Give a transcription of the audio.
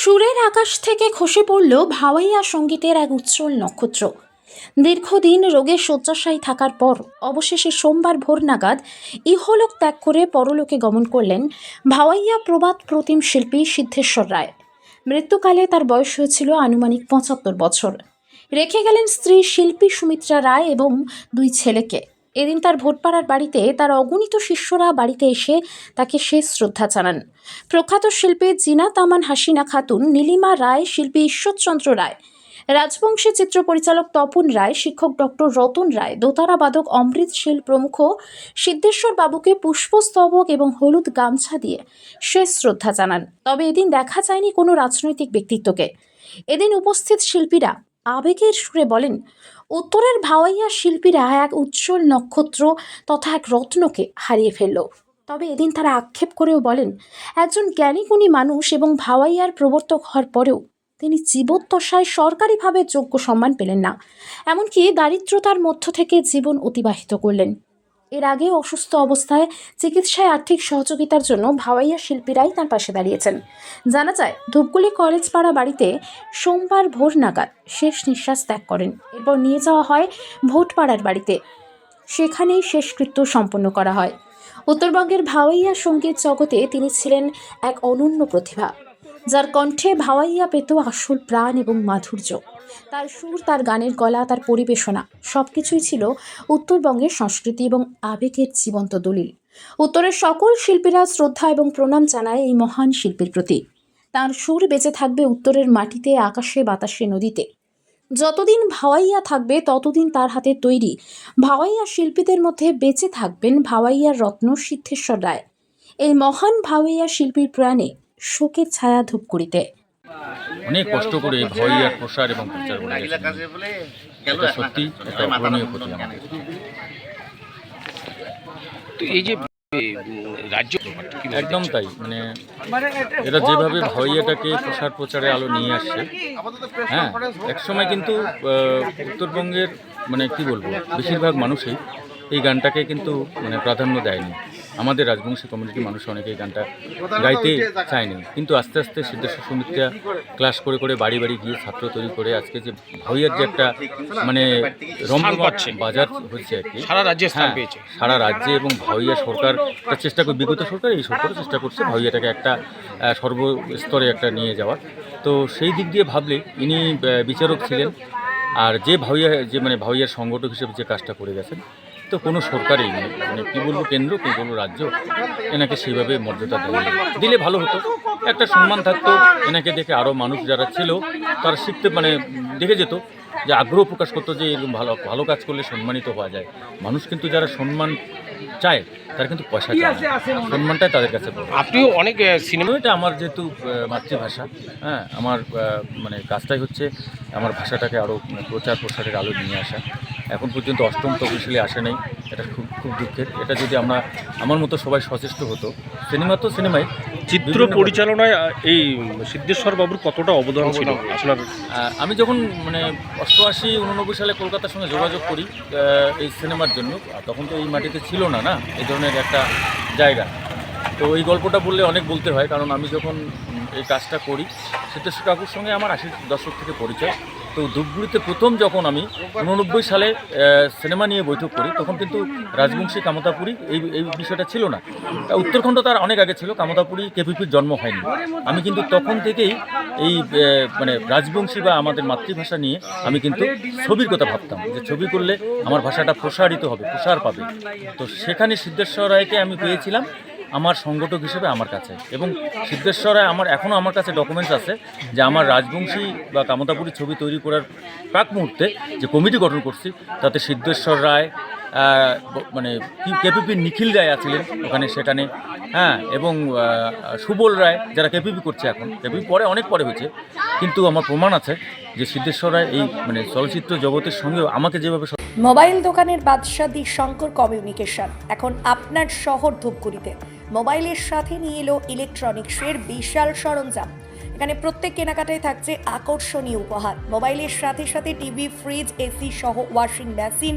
সুরের আকাশ থেকে খসে পড়ল ভাওয়াইয়া সঙ্গীতের এক উজ্জ্বল নক্ষত্র। দীর্ঘদিন রোগে শয্যাশায়ী থাকার পর অবশেষে সোমবার ভোর নাগাদ ইহলোক ত্যাগ করে পরলোকে গমন করলেন ভাওয়াইয়া প্রবাদ প্রতিম শিল্পী সিদ্ধেশ্বর রায়। মৃত্যুকালে তার বয়স হয়েছিল আনুমানিক পঁচাত্তর বছর। রেখে গেলেন স্ত্রী শিল্পী সুমিত্রা রায় এবং দুই ছেলেকে। এদিন তার ভোটপাড়ার বাড়িতে তার অগণিত শিষ্যরা বাড়িতে এসে তাকে শেষ শ্রদ্ধা জানান। প্রখ্যাত শিল্পী জিনা তামান হাসিনা খাতুন, নীলিমা রায়, শিল্পী ঈশ্বরচন্দ্র রায় রাজবংশী চিত্র পরিচালক তপন রায়, শিক্ষক ডক্টর রতন রায়, দোতারা বাদক অমৃত শীল প্রমুখ সিদ্ধেশ্বর বাবুকে পুষ্পস্তবক এবং হলুদ গামছা দিয়ে শেষ শ্রদ্ধা জানান। তবে এদিন দেখা যায়নি কোনো রাজনৈতিক ব্যক্তিত্বকে। এদিন উপস্থিত শিল্পীরা আবেগের সুরে বলেন উত্তরের ভাওয়াইয়া শিল্পীরা এক উজ্জ্বল নক্ষত্র তথা এক রত্নকে হারিয়ে ফেলল। তবে এদিন তারা আক্ষেপ করেও বলেন, একজন জ্ঞানীগুণী মানুষ এবং ভাওয়াইয়ার প্রবর্তক হওয়ার পরেও তিনি জীবদ্দশায় সরকারিভাবে যোগ্য সম্মান পেলেন না। এমনকি দারিদ্রতার মধ্য থেকে জীবন অতিবাহিত করলেন। এর আগে অসুস্থ অবস্থায় চিকিৎসায় আর্থিক সহযোগিতার জন্য ভাওয়াইয়া শিল্পীরাই তার পাশে দাঁড়িয়েছেন। জানা যায় ধূপগুলি কলেজ পাড়া বাড়িতে সোমবার ভোর নাগাদ শেষ নিঃশ্বাস ত্যাগ করেন। এরপর নিয়ে যাওয়া হয় ভোটপাড়ার বাড়িতে। সেখানেই শেষকৃত্য সম্পন্ন করা হয়। উত্তরবঙ্গের ভাওয়াইয়া সংগীত জগতে তিনি ছিলেন এক অনন্য প্রতিভা। যার কণ্ঠে ভাওয়াইয়া পেত আসল প্রাণ এবং মাধুর্য। তার সুর, তার গানের গলা, তার পরিবেশনা সব কিছুই ছিল উত্তরবঙ্গের সংস্কৃতি এবং আবেগের জীবন্ত দলিল। উত্তরের সকল শিল্পীরা শ্রদ্ধা এবং প্রণাম জানায় এই মহান শিল্পীর প্রতি। তার সুর বেঁচে থাকবে উত্তরের মাটিতে, আকাশে, বাতাসে, নদীতে। যতদিন ভাওয়াইয়া থাকবে, ততদিন তার হাতে তৈরি ভাওয়াইয়া শিল্পীদের মধ্যে বেঁচে থাকবেন ভাওয়াইয়ার রত্ন সিদ্ধেশ্বর রায়। এই মহান ভাওয়াইয়া শিল্পীর প্রাণে শোকের ছায়া ধূপগুড়িতে অনেক কষ্ট করে ভয় আর প্রসার এবং প্রচার করে সত্যি একটা অপূরণীয় ক্ষতি তো এই যে রাজ্য একদম তাই মানে এরা যেভাবে ভয়াটাকে প্রসার প্রচারে আলো নিয়ে আসছে হ্যাঁ একসময় কিন্তু আহ, উত্তরবঙ্গের মানে কি বলব বেশিরভাগ মানুষই এই গানটাকে কিন্তু মানে প্রাধান্য দেয়নি। আমাদের রাজবংশী কমিউনিটির মানুষ অনেকে এই গানটা গাইতে চায়নি। কিন্তু আস্তে আস্তে সিদ্ধেশ্বর সুমিত্রা ক্লাস করে করে বাড়ি বাড়ি গিয়ে ছাত্র তৈরি করে আজকে যে ভয়ের যে একটা মানে রমরমা বাজার হচ্ছে আর কি। সারা রাজ্যে স্থান হ্যাঁ, পেয়েছে। সারা রাজ্যে এবং ভাইয়া সরকার চেষ্টা করে বিগত সরকার এই সরকারও চেষ্টা করছে ভাইয়াটাকে একটা সর্বস্তরে একটা নিয়ে যাওয়ার। তো সেই দিক দিয়ে ভাবলে ইনি বিচারক ছিলেন। আর যে ভাইয়া যে মানে ভাইয়ার সংগঠক হিসেবে যে কাজটা করে গেছেন তো কোনো সরকারই মানে মানে কী বলব কেন্দ্র কী বলব রাজ্য এনাকে সেইভাবে মর্যাদা দেয়নি দিলে ভালো হতো। একটা সম্মান থাকতো এনাকে দেখে আরও মানুষ যারা ছিল তারা শিখতে মানে দেখে যেত যে আগ্রহ প্রকাশ করতো যে এরকম ভালো ভালো কাজ করলে সম্মানিত হওয়া যায়। মানুষ কিন্তু যারা সম্মান চায় তারা কিন্তু পয়সা চায়। সম্মানটাই তাদের কাছে। আপনিও অনেক সিনেমা এটা আমার যেহেতু মাতৃভাষা হ্যাঁ আমার মানে কাজটাই হচ্ছে আমার ভাষাটাকে আরও প্রচার প্রসারের আলো নিয়ে আসা। এখন পর্যন্ত অষ্টম তফসিলে আসে নাই। এটা খুব খুব দুঃখের। এটা যদি আমরা আমার মতো সবাই সচেষ্ট হতো সিনেমা তো সিনেমায় চিত্র পরিচালনায় এই সিদ্ধেশ্বর বাবুর কতটা অবদান ছিল? আপনার আমি যখন মানে অষ্টআশি উননব্বই সালে কলকাতার সঙ্গে যোগাযোগ করি এই সিনেমার জন্য তখন তো এই মাটিতে ছিল না না? এই ধরনের একটা জায়গা। তো এই গল্পটা বললে অনেক বলতে হয় কারণ আমি যখন এই কাজটা করি সিদ্ধেশ্বর কাকুর সঙ্গে আমার আশির দশক থেকে পরিচয়। তো ধূপগুড়িতে প্রথম যখন আমি উননব্বই সালে সিনেমা নিয়ে বৈঠক করি, তখন কিন্তু রাজবংশী কামতাপুরী এই এই বিষয়টা ছিল না। উত্তরখণ্ড তার অনেক আগে ছিল, কামতাপুরী কেপিপির জন্ম হয়নি। আমি কিন্তু তখন থেকেই এই মানে রাজবংশী বা আমাদের মাতৃভাষা নিয়ে আমি কিন্তু ছবির কথা ভাবতাম, যে ছবি করলে আমার ভাষাটা প্রসারিত হবে, প্রসার পাবে। তো সেখানে সিদ্ধেশ্বর রায়কে আমি পেয়েছিলাম আমার সংগঠক হিসেবে আমার কাছে। এবং সিদ্ধেশ্বর আমার, এখনও আমার কাছে ডকুমেন্টস আছে যে আমার রাজবংশী বা কামতাপুরী ছবি তৈরি করার প্রাক মুহূর্তে যে কমিটি গঠন করছি, তাতে সিদ্ধেশ্বর রায় মানে কেপিপি নিখিল রায় আছিলেন ওখানে সেখানে হ্যাঁ এবং সুবল রায় যারা কেপিপি করছে এখন, কেপিপি পরে অনেক পরে হয়েছে, কিন্তু আমার প্রমাণ আছে যে সিদ্ধেশ্বর রায় এই মানে চলচ্চিত্র জগতের সঙ্গেও আমাকে যেভাবে মোবাইল দোকানের বাদশাহ শঙ্কর কমিউনিকেশন। এখন আপনার শহর ধূপগুড়িতে। মোবাইলের সাথে নিয়ে এলো ইলেকট্রনিক্সের বিশাল সরঞ্জাম। এখানে প্রত্যেক কেনাকাটায় থাকছে আকর্ষণীয় উপহার। মোবাইলের সাথে সাথে টিভি, ফ্রিজ, এসি সহ ওয়াশিং মেশিন